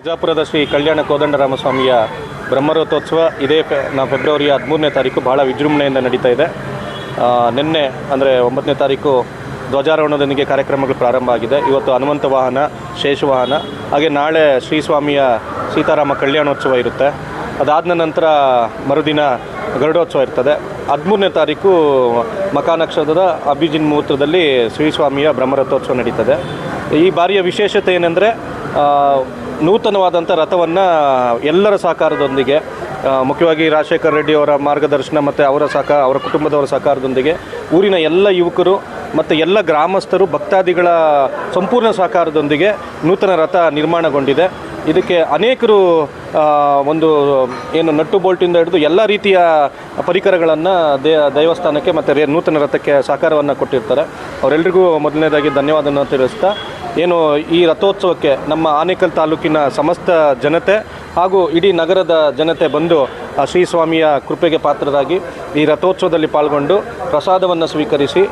ಬಿಜಾಪುರದ ಶ್ರೀ ಕಲ್ಯಾಣ ಕೋದಂಡರಾಮಸ್ವಾಮಿಯ ಬ್ರಹ್ಮರಥೋತ್ಸವ ಇದೇ ಫೆ ನಾವು ಫೆಬ್ರವರಿ ಹದಿಮೂರನೇ ತಾರೀಕು ಭಾಳ ವಿಜೃಂಭಣೆಯಿಂದ ನಡೀತಾ ಇದೆ. ನಿನ್ನೆ ಅಂದರೆ ಒಂಬತ್ತನೇ ತಾರೀಕು ಧ್ವಜಾರೋಹಣದೊಂದಿಗೆ ಕಾರ್ಯಕ್ರಮಗಳು ಪ್ರಾರಂಭ ಆಗಿದೆ. ಇವತ್ತು ಹನುಮಂತ ವಾಹನ, ಶೇಷ ವಾಹನ, ಹಾಗೆ ನಾಳೆ ಶ್ರೀ ಸ್ವಾಮಿಯ ಸೀತಾರಾಮ ಕಲ್ಯಾಣೋತ್ಸವ ಇರುತ್ತೆ. ಅದಾದ ನಂತರ ಮರುದಿನ ಗರುಡೋತ್ಸವ ಇರ್ತದೆ. ಹದಿಮೂರನೇ ತಾರೀಕು ಮಕಾನಕ್ಷತ್ರದ ಅಭಿಜಿನ್ ಮುಹೂರ್ತದಲ್ಲಿ ಶ್ರೀಸ್ವಾಮಿಯ ಬ್ರಹ್ಮರಥೋತ್ಸವ ನಡೀತದೆ. ಈ ಬಾರಿಯ ವಿಶೇಷತೆ ಏನೆಂದರೆ ನೂತನವಾದಂಥ ರಥವನ್ನು ಎಲ್ಲರ ಸಹಕಾರದೊಂದಿಗೆ ಮುಖ್ಯವಾಗಿ ರಾಜಶೇಖರ್ ರೆಡ್ಡಿ ಅವರ ಮಾರ್ಗದರ್ಶನ ಮತ್ತು ಅವರ ಸಹಕಾರ, ಅವರ ಕುಟುಂಬದವರ ಸಹಕಾರದೊಂದಿಗೆ ಊರಿನ ಎಲ್ಲ ಯುವಕರು ಮತ್ತು ಎಲ್ಲ ಗ್ರಾಮಸ್ಥರು, ಭಕ್ತಾದಿಗಳ ಸಂಪೂರ್ಣ ಸಹಕಾರದೊಂದಿಗೆ ನೂತನ ರಥ ನಿರ್ಮಾಣಗೊಂಡಿದೆ. ಇದಕ್ಕೆ ಅನೇಕರು ಒಂದು, ಏನು ನಟ್ಟು ಬೋಲ್ಟಿಂದ ಹಿಡಿದು ಎಲ್ಲ ರೀತಿಯ ಪರಿಕರಗಳನ್ನು ದೇ, ದೇವಸ್ಥಾನಕ್ಕೆ ಮತ್ತು ರೇ, ನೂತನ ರಥಕ್ಕೆ ಸಹಕಾರವನ್ನು ಕೊಟ್ಟಿರ್ತಾರೆ. ಅವರೆಲ್ಲರಿಗೂ ಮೊದಲನೇದಾಗಿ ಧನ್ಯವಾದವನ್ನು ತಿಳಿಸ್ತಾ ಏನು ಈ ರಥೋತ್ಸವಕ್ಕೆ ನಮ್ಮ ಆನೇಕಲ್ ತಾಲೂಕಿನ ಸಮಸ್ತ ಜನತೆ ಹಾಗೂ ಇಡೀ ನಗರದ ಜನತೆ ಬಂದು ಶ್ರೀ ಸ್ವಾಮಿಯ ಕೃಪೆಗೆ ಪಾತ್ರರಾಗಿ ಈ ರಥೋತ್ಸವದಲ್ಲಿ ಪಾಲ್ಗೊಂಡು ಪ್ರಸಾದವನ್ನು ಸ್ವೀಕರಿಸಿ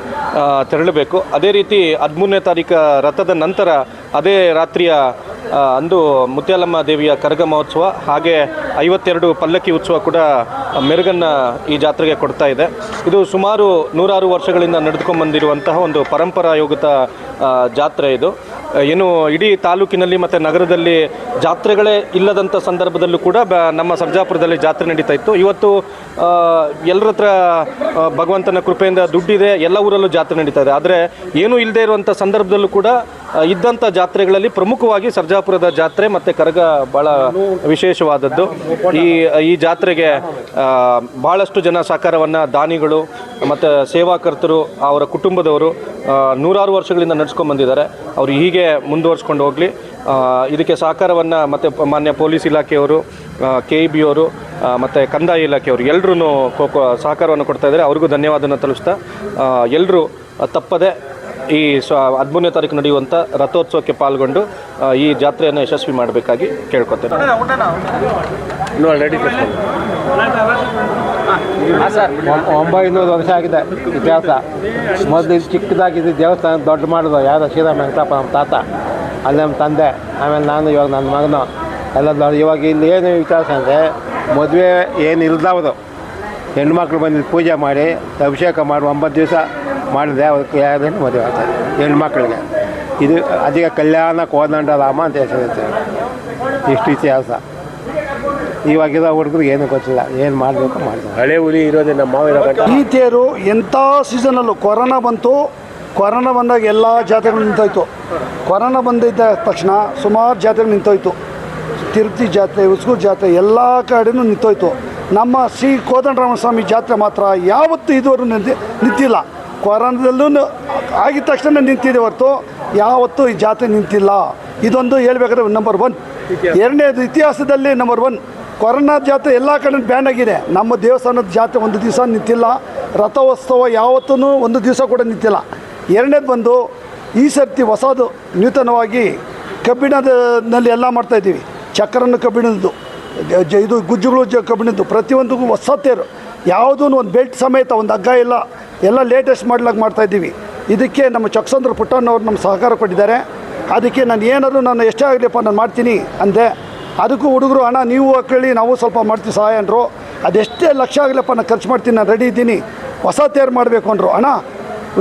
ತೆರಳಬೇಕು. ಅದೇ ರೀತಿ ಹದಿಮೂರನೇ ತಾರೀಕು ರಥದ ನಂತರ ಅದೇ ರಾತ್ರಿಯ ಅಂದು ಮುತ್ಯಾಲಮ್ಮ ದೇವಿಯ ಕರಗ ಮಹೋತ್ಸವ ಹಾಗೆ ಐವತ್ತೆರಡು ಪಲ್ಲಕ್ಕಿ ಉತ್ಸವ ಕೂಡ ಮೆರುಗನ್ನು ಈ ಜಾತ್ರೆಗೆ ಕೊಡ್ತಾ ಇದೆ. ಇದು ಸುಮಾರು ನೂರಾರು ವರ್ಷಗಳಿಂದ ನಡೆದುಕೊಂಡು ಬಂದಿರುವಂತಹ ಒಂದು ಪರಂಪರಾಯುಗತ ಜಾತ್ರೆ ಇದು. ಏನು ಇಡೀ ತಾಲೂಕಿನಲ್ಲಿ ಮತ್ತು ನಗರದಲ್ಲಿ ಜಾತ್ರೆಗಳೇ ಇಲ್ಲದಂಥ ಸಂದರ್ಭದಲ್ಲೂ ಕೂಡ ಬ, ನಮ್ಮ ಸರ್ಜಾಪುರದಲ್ಲಿ ಜಾತ್ರೆ ನಡೀತಾ ಇತ್ತು. ಇವತ್ತು ಎಲ್ಲರ ಹತ್ರ ಭಗವಂತನ ಕೃಪೆಯಿಂದ ದುಡ್ಡಿದೆ, ಎಲ್ಲ ಊರಲ್ಲೂ ಜಾತ್ರೆ ನಡೀತಾ ಇದೆ. ಆದರೆ ಏನೂ ಇಲ್ಲದೆ ಇರುವಂಥ ಸಂದರ್ಭದಲ್ಲೂ ಕೂಡ ಇದ್ದಂಥ ಜಾತ್ರೆಗಳಲ್ಲಿ ಪ್ರಮುಖವಾಗಿ ಸರ್ಜಾಪುರದ ಜಾತ್ರೆ ಮತ್ತು ಕರಗ ಭಾಳ ವಿಶೇಷವಾದದ್ದು. ಈ ಈ ಜಾತ್ರೆಗೆ ಭಾಳಷ್ಟು ಜನ ಸಹಕಾರವನ್ನು ದಾನಿಗಳು ಮತ್ತು ಸೇವಾಕರ್ತರು, ಅವರ ಕುಟುಂಬದವರು ನೂರಾರು ವರ್ಷಗಳಿಂದ ನಡ್ಸ್ಕೊಂಡು ಬಂದಿದ್ದಾರೆ. ಅವರು ಹೀಗೆ ಮುಂದುವರ್ಸ್ಕೊಂಡು ಹೋಗಲಿ. ಇದಕ್ಕೆ ಸಹಕಾರವನ್ನು ಮತ್ತು ಮಾನ್ಯ ಪೊಲೀಸ್ ಇಲಾಖೆಯವರು ಕೆ ಇ ಬಿ ಅವರು ಮತ್ತು ಕಂದಾಯ ಇಲಾಖೆಯವರು ಎಲ್ಲರೂ ಸಹಕಾರವನ್ನು ಕೊಡ್ತಾ ಇದ್ದಾರೆ. ಅವ್ರಿಗೂ ಧನ್ಯವಾದನ ತಲುಪಿಸ್ತಾ ಎಲ್ಲರೂ ತಪ್ಪದೆ ಈ ಸ್ವ ಹದಿಮೂರನೇ ತಾರೀಕು ನಡೆಯುವಂಥ ರಥೋತ್ಸವಕ್ಕೆ ಪಾಲ್ಗೊಂಡು ಈ ಜಾತ್ರೆಯನ್ನು ಯಶಸ್ವಿ ಮಾಡಬೇಕಾಗಿ ಕೇಳ್ಕೊತೇನೆ. ಒಂಬೈನೂರು ವರ್ಷ ಆಗಿದೆ ಇತಿಹಾಸ. ಮೊದಲು ಇದು ಚಿಕ್ಕದಾಗಿದ್ದು ದೇವಸ್ಥಾನ ದೊಡ್ಡ ಮಾಡಿದ್ರು ಯಾರು ಶ್ರೀರಾಮ ವೆಂಕಟಪ್ಪ ನಮ್ಮ ತಾತ ಅಲ್ಲಿ ನಮ್ಮ ತಂದೆ ಆಮೇಲೆ ನಾನು ಇವಾಗ ನನ್ನ ಮಗನು. ಎಲ್ಲ ದೊಡ್ಡ ಇವಾಗ ಇಲ್ಲಿ ಏನು ಇತಿಹಾಸ ಅಂದರೆ ಮದುವೆ ಏನು ಇಲ್ದವರು ಹೆಣ್ಮಕ್ಳು ಬಂದಿದ್ದು ಪೂಜೆ ಮಾಡಿ ಅಭಿಷೇಕ ಮಾಡಿ ಒಂಬತ್ತು ದಿವಸ ಮಾಡಿದ್ರೆ ಅದಕ್ಕೆ ಯಾವ್ದೇನು ಮದುವೆ ಆಗ್ತದೆ ಹೆಣ್ಮಕ್ಳಿಗೆ. ಇದು ಅದಕ್ಕೆ ಕಲ್ಯಾಣ ಕೋದಂಡ ರಾಮ ಅಂತ ಹೆಸರಿರುತ್ತೆ ಇಷ್ಟು ಇತಿಹಾಸ. ಇವಾಗಿರೋ ಹುಡುಗರಿಗೆ ಏನು ಗೊತ್ತಿಲ್ಲ. ಏನು ಮಾಡಬೇಕು ಮಾಡ್ತಾರೆ. ಹಳೆ ಹುಲಿ ಇರೋದೇ ನಮ್ಮ ಮಾವ ಇರೋ ಗಂಟ. ಈ ತೇರು ಎಂಥ ಸೀಸನಲ್ಲೂ ಕೊರೋನಾ ಬಂತು. ಕೊರೋನಾ ಬಂದಾಗ ಎಲ್ಲ ಜಾತ್ರೆಗಳು ನಿಂತೋಯ್ತು. ಕೊರೋನಾ ಬಂದಿದ್ದ ತಕ್ಷಣ ಸುಮಾರು ಜಾತ್ರೆಗಳು ನಿಂತೋಯ್ತು. ತಿರುಪತಿ ಜಾತ್ರೆ ಉಸ್ಕೂರು ಜಾತ್ರೆ ಎಲ್ಲ ಕಡೆನೂ ನಿಂತೋಯ್ತು. ನಮ್ಮ ಶ್ರೀ ಕೋದಂಡರಾಮಸ್ವಾಮಿ ಜಾತ್ರೆ ಮಾತ್ರ ಯಾವತ್ತೂ ಇದುವರೆಗೂ ನಿಂತಿ ನಿಂತಿಲ್ಲ. ಕೊರೋನಾದಲ್ಲೂ ಆಗಿದ ತಕ್ಷಣ ನಿಂತಿದೆ ಹೊರತು, ಯಾವತ್ತೂ ಈ ಜಾತ್ರೆ ನಿಂತಿಲ್ಲ. ಇದೊಂದು ಹೇಳ್ಬೇಕಾದ್ರೆ ನಂಬರ್ ಒನ್ ಎರಡನೇದು ಇತಿಹಾಸದಲ್ಲಿ ನಂಬರ್ ಒನ್ ಕೊರೋನಾ ಜಾತ್ರೆ ಎಲ್ಲ ಕಡೆ ಬ್ಯಾನ್ ಆಗಿದೆ. ನಮ್ಮ ದೇವಸ್ಥಾನದ ಜಾತ್ರೆ ಒಂದು ದಿವಸ ನಿಂತಿಲ್ಲ. ರಥೋತ್ಸವ ಯಾವತ್ತೂ ಒಂದು ದಿವಸ ಕೂಡ ನಿಂತಿಲ್ಲ. ಎರಡನೇದು ಬಂದು ಈ ಸರ್ತಿ ಹೊಸದು ನೂತನವಾಗಿ ಕಬ್ಬಿಣದಲ್ಲಿ ಎಲ್ಲ ಮಾಡ್ತಾಯಿದ್ದೀವಿ ಚಕ್ರನ ಕಬ್ಬಿಣದ್ದು, ಇದು ಗುಜ್ಜುಗಳು ಕಬ್ಬಿಣದ್ದು, ಪ್ರತಿಯೊಂದಕ್ಕೂ ಹೊಸ ಯಾವುದೂ ಒಂದು ಬೆಲ್ಟ್ ಸಮೇತ, ಒಂದು ಹಗ್ಗ ಇಲ್ಲ. ಎಲ್ಲ ಲೇಟೆಸ್ಟ್ ಮಾಡ್ಲಾಗಿ ಮಾಡ್ತಾಯಿದ್ದೀವಿ ಇದಕ್ಕೆ ನಮ್ಮ ಚಕ್ಸಂದ್ರ ಪುಟ್ಟಣ್ಣವ್ರು ನಮ್ಮ ಸಹಕಾರ ಕೊಟ್ಟಿದ್ದಾರೆ. ಅದಕ್ಕೆ ನಾನು ಏನಾದರೂ ನಾನು ಎಷ್ಟೇ ಆಗಲಿಪ್ಪ ನಾನು ಮಾಡ್ತೀನಿ ಅಂದೆ. ಅದಕ್ಕೂ ಹುಡುಗರು, ಅಣ್ಣ, ನೀವು ಕೇಳಿ ನಾವು ಸ್ವಲ್ಪ ಮಾಡ್ತೀವಿ ಸಹಾಯ ಅಂದರು. ಅದೆಷ್ಟೇ ಲಕ್ಷ ಆಗಲಿಪ್ಪ ನಾನು ಖರ್ಚು ಮಾಡ್ತೀನಿ, ನಾನು ರೆಡಿ ಇದ್ದೀನಿ. ಹೊಸ ತಯಾರು ಮಾಡಬೇಕು ಅಂದರು. ಅಣ್ಣ,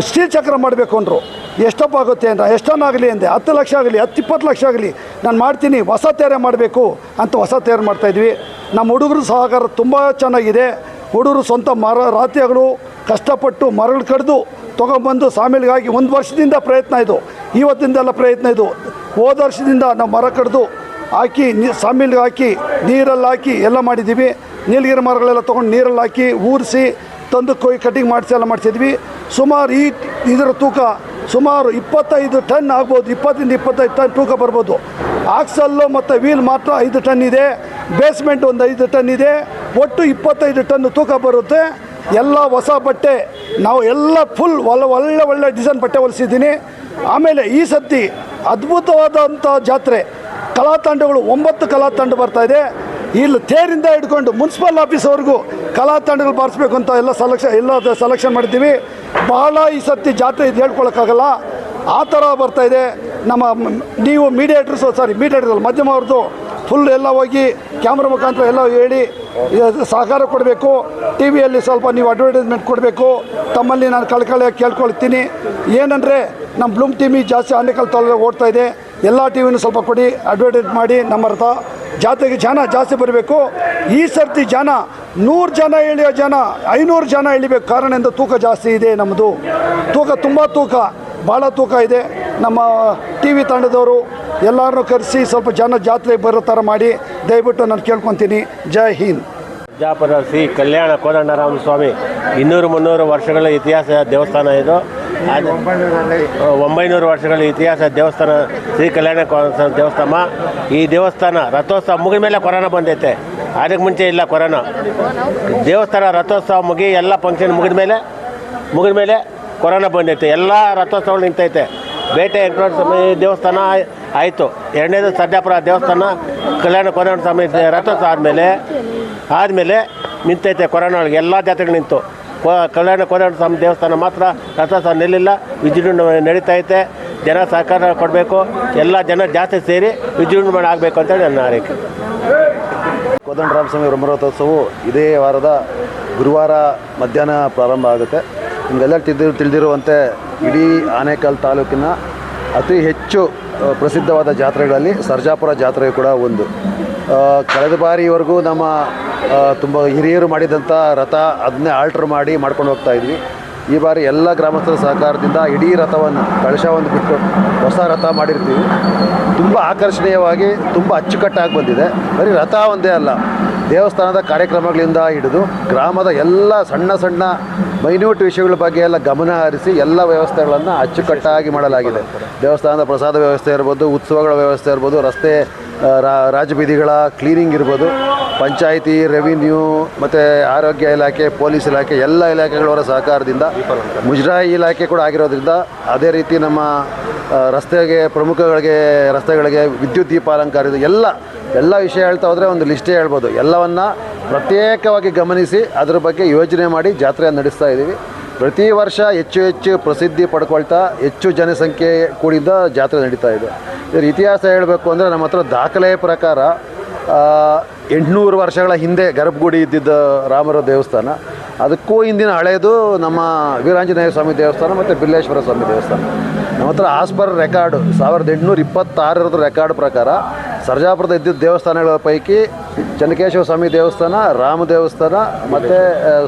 ಸ್ಟೀಲ್ ಚಕ್ರ ಮಾಡಬೇಕು ಅಂದರು. ಎಷ್ಟಪ್ಪ ಆಗುತ್ತೆ ಅಂದ್ರೆ ಎಷ್ಟನ್ನಾಗಲಿ ಅಂದೆ. ಹತ್ತು ಲಕ್ಷ ಆಗಲಿ, ಹತ್ತು ಇಪ್ಪತ್ತು ಲಕ್ಷ ಆಗಲಿ, ನಾನು ಮಾಡ್ತೀನಿ, ಹೊಸ ತೇರೇ ಮಾಡಬೇಕು ಅಂತ ಹೊಸ ತೇರು ಮಾಡ್ತಾಯಿದ್ವಿ ನಮ್ಮ ಹುಡುಗರು ಸಹಕಾರ ತುಂಬ ಚೆನ್ನಾಗಿದೆ. ಹುಡುಗರು ಸ್ವಂತ ಮರ ರಾತ್ರಿಗಳು ಕಷ್ಟಪಟ್ಟು ಮರಳು ಕಡಿದು ತೊಗೊಂಬಂದು ಸಾಮಿಲ್ಗಾಗಿ ಒಂದು ವರ್ಷದಿಂದ ಪ್ರಯತ್ನ ಇದು. ಇವತ್ತಿಂದೆಲ್ಲ ಪ್ರಯತ್ನ ಇದು. ಹೋದ ವರ್ಷದಿಂದ ನಾವು ಮರ ಕಡಿದು ಹಾಕಿ, ನೀ, ಸಾಮಿಲ್ಗೆ ಹಾಕಿ, ನೀರಲ್ಲಿ ಹಾಕಿ ಎಲ್ಲ ಮಾಡಿದ್ದೀವಿ. ನೀಲಗಿರಿ ಮರಗಳೆಲ್ಲ ತೊಗೊಂಡು ನೀರಲ್ಲಿ ಹಾಕಿ, ಊರಿಸಿ, ತಂದು ಕೊಯ್, ಕಟಿಂಗ್ ಮಾಡಿಸಿ ಎಲ್ಲ ಮಾಡಿಸಿದ್ವಿ. ಸುಮಾರು ಈ ಇದರ ತೂಕ ಸುಮಾರು ಇಪ್ಪತ್ತೈದು ಟನ್ ಆಗ್ಬೋದು. ಇಪ್ಪತ್ತರಿಂದ ಇಪ್ಪತ್ತೈದು ಟನ್ ತೂಕ ಬರ್ಬೋದು. ಆಕ್ಸಲ್ಲು ಮತ್ತು ವೀಲ್ ಮಾತ್ರ ಐದು ಟನ್ ಇದೆ. ಬೇಸ್ಮೆಂಟ್ ಒಂದು ಐದು ಟನ್ ಇದೆ. ಒಟ್ಟು ಇಪ್ಪತ್ತೈದು ಟನ್ ತೂಕ ಬರುತ್ತೆ. ಎಲ್ಲ ಹೊಸ ಬಟ್ಟೆ, ನಾವು ಎಲ್ಲ ಫುಲ್ ಒಳ್ಳೆ ಒಳ್ಳೆ ಒಳ್ಳೆ ಡಿಸೈನ್ ಬಟ್ಟೆ ಹೊಲಿಸಿದ್ದೀನಿ. ಆಮೇಲೆ ಈ ಸತಿ ಅದ್ಭುತವಾದಂಥ ಜಾತ್ರೆ ಕಲಾ ತಂಡಗಳು ಒಂಬತ್ತು ಕಲಾ ತಂಡ ಬರ್ತಾ ಇದೆ. ಇಲ್ಲಿ ತೇರಿಂದ ಹಿಡ್ಕೊಂಡು ಮುನ್ಸಿಪಲ್ ಆಫೀಸ್ವರೆಗೂ ಕಲಾ ತಂಡಗಳು ಬಾರಿಸ್ಬೇಕು ಅಂತ ಎಲ್ಲ ಸೆಲೆಕ್ಷನ್ ಎಲ್ಲ ಸೆಲೆಕ್ಷನ್ ಮಾಡಿದ್ದೀವಿ. ಬಹಳ ಈ ಸತಿ ಜಾತ್ರೆ ಇದು ಹೇಳ್ಕೊಳಕ್ಕಾಗಲ್ಲ. ಆ ಥರ ಬರ್ತಾ ಇದೆ. ನಮ್ಮ, ನೀವು ಮೀಡಿಯೇಟ್ರಸು ಸಾರಿ ಮೀಡಿಯೇಟರ್ ಮಧ್ಯಮ ಅವ್ರದ್ದು ಫುಲ್ ಎಲ್ಲ ಹೋಗಿ ಕ್ಯಾಮ್ರಾ ಮುಖಾಂತರ ಎಲ್ಲ ಹೇಳಿ ಸಹಕಾರ ಕೊಡಬೇಕು. ಟಿ ವಿಯಲ್ಲಿ ಸ್ವಲ್ಪ ನೀವು ಅಡ್ವರ್ಟೈಸ್ಮೆಂಟ್ ಕೊಡಬೇಕು. ತಮ್ಮಲ್ಲಿ ನಾನು ಕಳ್ಕಳಿಯಾಗಿ ಕೇಳ್ಕೊಳ್ತೀನಿ. ಏನಂದರೆ, ನಮ್ಮ ಬ್ಲೂಮ್ ಟಿವಿ ಜಾಸ್ತಿ ಆನೇಕಲ್ ತಾಲೂಕು ಓಡ್ತಾ ಇದೆ. ಎಲ್ಲ ಟಿ ವಿನೂ ಸ್ವಲ್ಪ ಕೊಡಿ ಅಡ್ವರ್ಟೈಸ್ ಮಾಡಿ, ನಮ್ಮ ಅರ್ಥ. ಜಾತ್ರೆಗೆ ಜನ ಜಾಸ್ತಿ ಬರಬೇಕು. ಈ ಸರ್ತಿ ಜನ, ನೂರು ಜನ ಇಳಿಯೋ ಜನ, ಐನೂರು ಜನ ಎಳಿಬೇಕು ಕಾರಣ ಎಂದು ತೂಕ ಜಾಸ್ತಿ ಇದೆ ನಮ್ಮದು ತೂಕ ತುಂಬ ತೂಕ. ಭಾಳ ತೂಕ ಇದೆ. ನಮ್ಮ ಟಿ ವಿ ತಂಡದವರು ಎಲ್ಲರನ್ನೂ ಕರೆಸಿ ಸ್ವಲ್ಪ ಜನ ಜಾತ್ರೆಗೆ ಬರೋ ಥರ ಮಾಡಿ, ದಯವಿಟ್ಟು ನಾನು ಕೇಳ್ಕೊತೀನಿ. ಜೈ ಹಿಂದ್. ಜಾಪದ ಶ್ರೀ ಕಲ್ಯಾಣ ಕೋದಂಡರಾಮ ಸ್ವಾಮಿ, ಇನ್ನೂರು ಮುನ್ನೂರು ವರ್ಷಗಳ ಇತಿಹಾಸ ದೇವಸ್ಥಾನ ಇದು. ಒಂಬೈನೂರು ವರ್ಷಗಳ ಇತಿಹಾಸ ದೇವಸ್ಥಾನ, ಶ್ರೀ ಕಲ್ಯಾಣ ದೇವಸ್ಥಾನ. ಈ ದೇವಸ್ಥಾನ ರಥೋತ್ಸವ ಮುಗಿದ ಮೇಲೆ ಕೊರೋನಾ ಬಂದೈತೆ. ಅದಕ್ಕೆ ಮುಂಚೆ ಇಲ್ಲ ಕೊರೋನಾ. ದೇವಸ್ಥಾನ ರಥೋತ್ಸವ ಮುಗಿ ಎಲ್ಲ ಫಂಕ್ಷನ್ ಮುಗಿದ ಮೇಲೆ ಮುಗಿದ ಮೇಲೆ ಕೊರೋನಾ ಬಂದೈತೆ, ಎಲ್ಲ ರಥೋತ್ಸವ ನಿಂತೈತೆ. ಬೇಟೆ ವೆಂಕಟೇಶ್ವರ ಸ್ವಾಮಿ ದೇವಸ್ಥಾನ ಆಯ್- ಆಯಿತು. ಎರಡನೇದು ಸದ್ಯಾಪುರ ದೇವಸ್ಥಾನ, ಕಲ್ಯಾಣ ಕೋದಂಡ ಸ್ವಾಮಿ ರಥೋತ್ಸವ ಆದಮೇಲೆ ಆದಮೇಲೆ ನಿಂತೈತೆ ಕೊರೋನಾ ಒಳಗೆ, ಎಲ್ಲ ಜಾತ್ರೆಗಳು ನಿಂತು. ಕಲ್ಯಾಣ ಕೋದಂಡ ಸ್ವಾಮಿ ದೇವಸ್ಥಾನ ಮಾತ್ರ ರಥೋತ್ಸವ ನಿಲ್ಲಿಲ್ಲ ವಿಜೃಂಭಣೆ ನಡೀತಾ ಜನ ಸಹಕಾರ ಕೊಡಬೇಕು, ಎಲ್ಲ ಜನ ಜಾಸ್ತಿ ಸೇರಿ ವಿಜೃಂಭಣೆ ಆಗಬೇಕು ಅಂತೇಳಿ ನನ್ನ ಆರೈಕೆ ಕೋದಂಡರಾಮಸ್ವಾಮಿ ಬ್ರಹ್ಮರಥೋತ್ಸವವು ಇದೇ ವಾರದ ಗುರುವಾರ ಮಧ್ಯಾಹ್ನ ಪ್ರಾರಂಭ ಆಗುತ್ತೆ. ನಿಮಗೆಲ್ಲ ತಿಳಿದಿರು ತಿಳಿದಿರುವಂತೆ ಇಡೀ ಆನೇಕಲ್ ತಾಲೂಕಿನ ಅತಿ ಹೆಚ್ಚು ಪ್ರಸಿದ್ಧವಾದ ಜಾತ್ರೆಗಳಲ್ಲಿ ಸರ್ಜಾಪುರ ಜಾತ್ರೆ ಕೂಡ ಒಂದು. ಕಳೆದ ಬಾರಿವರೆಗೂ ನಮ್ಮ ತುಂಬ ಹಿರಿಯರು ಮಾಡಿದಂಥ ರಥ ಅದನ್ನೇ ಆಲ್ಟ್ರ್ ಮಾಡಿ ಮಾಡ್ಕೊಂಡು ಹೋಗ್ತಾ ಇದ್ವಿ. ಈ ಬಾರಿ ಎಲ್ಲ ಗ್ರಾಮಸ್ಥರ ಸಹಕಾರದಿಂದ ಇಡೀ ರಥವನ್ನು ಕಳಶವನ್ನು ಬಿಟ್ಟು ಹೊಸ ರಥ ಮಾಡಿರ್ತೀವಿ. ತುಂಬ ಆಕರ್ಷಣೀಯವಾಗಿ ತುಂಬ ಅಚ್ಚುಕಟ್ಟಾಗಿ ಬಂದಿದೆ. ಬರೀ ರಥ ಒಂದೇ ಅಲ್ಲ ದೇವಸ್ಥಾನದ ಕಾರ್ಯಕ್ರಮಗಳಿಂದ ಹಿಡಿದು ಗ್ರಾಮದ ಎಲ್ಲ ಸಣ್ಣ ಸಣ್ಣ ಮೈನ್ಯೂಟ್ ವಿಷಯಗಳ ಬಗ್ಗೆ ಎಲ್ಲ ಗಮನ ಹರಿಸಿ ಎಲ್ಲ ವ್ಯವಸ್ಥೆಗಳನ್ನು ಅಚ್ಚುಕಟ್ಟಾಗಿ ಮಾಡಲಾಗಿದೆ. ದೇವಸ್ಥಾನದ ಪ್ರಸಾದ ವ್ಯವಸ್ಥೆ ಇರ್ಬೋದು, ಉತ್ಸವಗಳ ವ್ಯವಸ್ಥೆ ಇರ್ಬೋದು, ರಸ್ತೆ ರಾಜಬೀದಿಗಳ ಕ್ಲೀನಿಂಗ್ ಇರ್ಬೋದು, ಪಂಚಾಯಿತಿ ರೆವಿನ್ಯೂ ಮತ್ತು ಆರೋಗ್ಯ ಇಲಾಖೆ, ಪೊಲೀಸ್ ಇಲಾಖೆ, ಎಲ್ಲ ಇಲಾಖೆಗಳವರ ಸಹಕಾರದಿಂದ ಮುಜರಾಯಿ ಇಲಾಖೆ ಕೂಡ ಆಗಿರೋದ್ರಿಂದ ಅದೇ ರೀತಿ ನಮ್ಮ ರಸ್ತೆಗೆ ಪ್ರಮುಖಗಳಿಗೆ, ರಸ್ತೆಗಳಿಗೆ ವಿದ್ಯುತ್ ದೀಪ ಅಲಂಕಾರ ಎಲ್ಲ ಎಲ್ಲ ವಿಷಯ ಹೇಳ್ತಾ ಹೋದರೆ ಒಂದು ಲಿಸ್ಟೇ ಹೇಳ್ಬೋದು. ಎಲ್ಲವನ್ನು ಪ್ರತ್ಯೇಕವಾಗಿ ಗಮನಿಸಿ, ಅದ್ರ ಬಗ್ಗೆ ಯೋಜನೆ ಮಾಡಿ ಜಾತ್ರೆಯನ್ನು ನಡೆಸ್ತಾ ಇದ್ದೀವಿ. ಪ್ರತಿ ವರ್ಷ ಹೆಚ್ಚು ಹೆಚ್ಚು ಪ್ರಸಿದ್ಧಿ ಪಡ್ಕೊಳ್ತಾ ಹೆಚ್ಚು ಜನಸಂಖ್ಯೆ ಕೂಡಿದ ಜಾತ್ರೆ ನಡೀತಾ ಇದೆ. ಇದರ ಇತಿಹಾಸ ಹೇಳಬೇಕು ಅಂದರೆ ನಮ್ಮ ಹತ್ರ ದಾಖಲೆಯ ಪ್ರಕಾರ ಎಂಟುನೂರು ವರ್ಷಗಳ ಹಿಂದೆ ಗರ್ಭಗುಡಿ ಇದ್ದಿದ್ದ ರಾಮರ ದೇವಸ್ಥಾನ, ಅದಕ್ಕೂ ಹಿಂದಿನ ಹಳೆಯದು ನಮ್ಮ ವೀರಾಂಜನೇಯ ಸ್ವಾಮಿ ದೇವಸ್ಥಾನ ಮತ್ತು ಬಿಲ್ಲೇಶ್ವರ ಸ್ವಾಮಿ ದೇವಸ್ಥಾನ. ನಮ್ಮ ಹತ್ರ ಆಸ್ಪರ್ ರೆಕಾರ್ಡು ಸಾವಿರದ ಎಂಟುನೂರ ಇಪ್ಪತ್ತಾರರದ ರೆಕಾರ್ಡ್ ಪ್ರಕಾರ ಸರ್ಜಾಪುರದ ಇದ್ದಿದ್ದ ದೇವಸ್ಥಾನಗಳ ಪೈಕಿ ಚನ್ನಕೇಶವ ಸ್ವಾಮಿ ದೇವಸ್ಥಾನ, ರಾಮ ದೇವಸ್ಥಾನ, ಮತ್ತು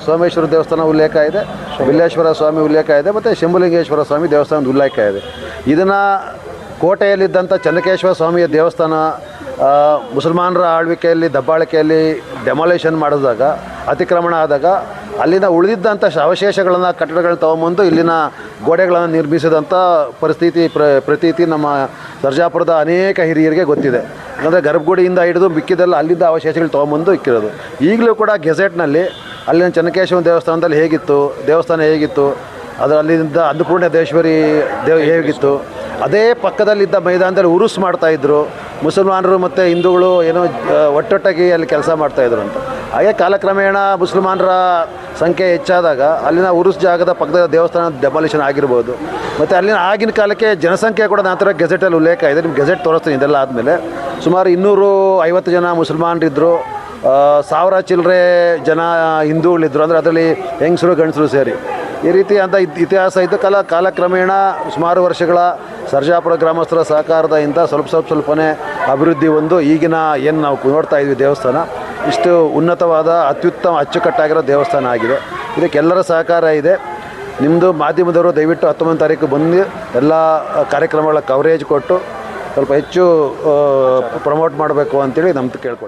ಸೋಮೇಶ್ವರ ದೇವಸ್ಥಾನ ಉಲ್ಲೇಖ ಇದೆ ಬಿಲ್ಲೇಶ್ವರ ಸ್ವಾಮಿ ಉಲ್ಲೇಖ ಇದೆ, ಮತ್ತು ಶಂಭುಲಿಂಗೇಶ್ವರ ಸ್ವಾಮಿ ದೇವಸ್ಥಾನದ ಉಲ್ಲೇಖ ಇದೆ. ಇದನ್ನು ಕೋಟೆಯಲ್ಲಿದ್ದಂಥ ಚನ್ನಕೇಶ್ವರ ಸ್ವಾಮಿಯ ದೇವಸ್ಥಾನ ಮುಸಲ್ಮಾನರ ಆಳ್ವಿಕೆಯಲ್ಲಿ, ದಬ್ಬಾಳಿಕೆಯಲ್ಲಿ ಡೆಮಾಲೇಷನ್ ಮಾಡಿದಾಗ, ಅತಿಕ್ರಮಣ ಆದಾಗ ಅಲ್ಲಿನ ಉಳಿದಿದ್ದಂಥ ಅವಶೇಷಗಳನ್ನು, ಕಟ್ಟಡಗಳನ್ನ ತೊಗೊಂಬಂದು ಇಲ್ಲಿನ ಗೋಡೆಗಳನ್ನು ನಿರ್ಮಿಸಿದಂಥ ಪರಿಸ್ಥಿತಿ, ಪ್ರ, ಪ್ರತೀತಿ ನಮ್ಮ ಸರ್ಜಾಪುರದ ಅನೇಕ ಹಿರಿಯರಿಗೆ ಗೊತ್ತಿದೆ. ಅಂದರೆ ಗರ್ಭಗುಡಿಯಿಂದ ಹಿಡಿದು ಮಿಕ್ಕಿದೆಲ್ಲ ಅಲ್ಲಿದ್ದ ಅವಶೇಷಗಳು ತೊಗೊಂಬಂದು ಇಕ್ಕಿರೋದು. ಈಗಲೂ ಕೂಡ ಗೆಜೆಟ್ನಲ್ಲಿ ಅಲ್ಲಿನ ಚನ್ನಕೇಶ್ವರ ದೇವಸ್ಥಾನದಲ್ಲಿ ಹೇಗಿತ್ತು, ದೇವಸ್ಥಾನ ಹೇಗಿತ್ತು ಅದು ಅಲ್ಲಿಂದ ಅನ್ನಪೂರ್ಣೇಶ್ವರಿ ದೇವ್ ಹೇಗಿತ್ತು, ಅದೇ ಪಕ್ಕದಲ್ಲಿದ್ದ ಮೈದಾನದಲ್ಲಿ ಉರುಸ್ ಮಾಡ್ತಾಯಿದ್ರು ಮುಸಲ್ಮಾನರು ಮತ್ತು ಹಿಂದೂಗಳು ಏನೋ ಒಟ್ಟೊಟ್ಟಾಗಿ ಅಲ್ಲಿ ಕೆಲಸ ಮಾಡ್ತಾಯಿದ್ರು ಅಂತ. ಹಾಗೆ ಕಾಲಕ್ರಮೇಣ ಮುಸಲ್ಮಾನರ ಸಂಖ್ಯೆ ಹೆಚ್ಚಾದಾಗ ಅಲ್ಲಿನ ಉರುಸ್ ಜಾಗದ ಪಕ್ಕದ ದೇವಸ್ಥಾನ ಡೆಮಾಲಿಷನ್ ಆಗಿರ್ಬೋದು. ಮತ್ತು ಅಲ್ಲಿನ ಆಗಿನ ಕಾಲಕ್ಕೆ ಜನಸಂಖ್ಯೆ ಕೂಡ ನಂತರ ಗೆಜೆಟಲ್ಲಿ ಉಲ್ಲೇಖ ಇದೆ. ನಿಮ್ಗೆ ಗೆಜೆಟ್ ತೋರಿಸ್ತೀನಿ ಇದೆಲ್ಲ ಆದಮೇಲೆ. ಸುಮಾರು ಇನ್ನೂರು ಐವತ್ತು ಜನ ಮುಸಲ್ಮಾನರಿದ್ದರು ಸಾವಿರ ಚಿಲ್ಲರೆ ಜನ ಹಿಂದೂಗಳಿದ್ದರು ಅಂದರೆ ಅದರಲ್ಲಿ ಹೆಂಗಸರು ಗಂಡಸರು ಸೇರಿ. ಈ ರೀತಿ ಅಂತ ಇತ್- ಇತಿಹಾಸ ಇದ್ದು ಕಾಲ, ಕಾಲಕ್ರಮೇಣ ಸುಮಾರು ವರ್ಷಗಳ ಸರ್ಜಾಪುರ ಗ್ರಾಮಸ್ಥರ ಸಹಕಾರದಿಂದ ಸ್ವಲ್ಪ ಸ್ವಲ್ಪ ಸ್ವಲ್ಪನೇ ಅಭಿವೃದ್ಧಿ ಒಂದು ಈಗಿನ ಏನು ನಾವು ನೋಡ್ತಾ ಇದ್ವಿ ದೇವಸ್ಥಾನ. ಇಷ್ಟು ಉನ್ನತವಾದ, ಅತ್ಯುತ್ತಮ, ಅಚ್ಚುಕಟ್ಟಾಗಿರೋ ದೇವಸ್ಥಾನ ಆಗಿದೆ. ಇದಕ್ಕೆಲ್ಲರ ಸಹಕಾರ ಇದೆ. ನಿಮ್ಮದು ಮಾಧ್ಯಮದವರು ದಯವಿಟ್ಟು ಹತ್ತೊಂಬತ್ತು ತಾರೀಕು ಬಂದು ಎಲ್ಲ ಕಾರ್ಯಕ್ರಮಗಳ ಕವರೇಜ್ ಕೊಟ್ಟು ಸ್ವಲ್ಪ ಹೆಚ್ಚು ಪ್ರಮೋಟ್ ಮಾಡಬೇಕು ಅಂತೇಳಿ ನಮ್ದು ಕೇಳ್ಕೊಳ್ತೀವಿ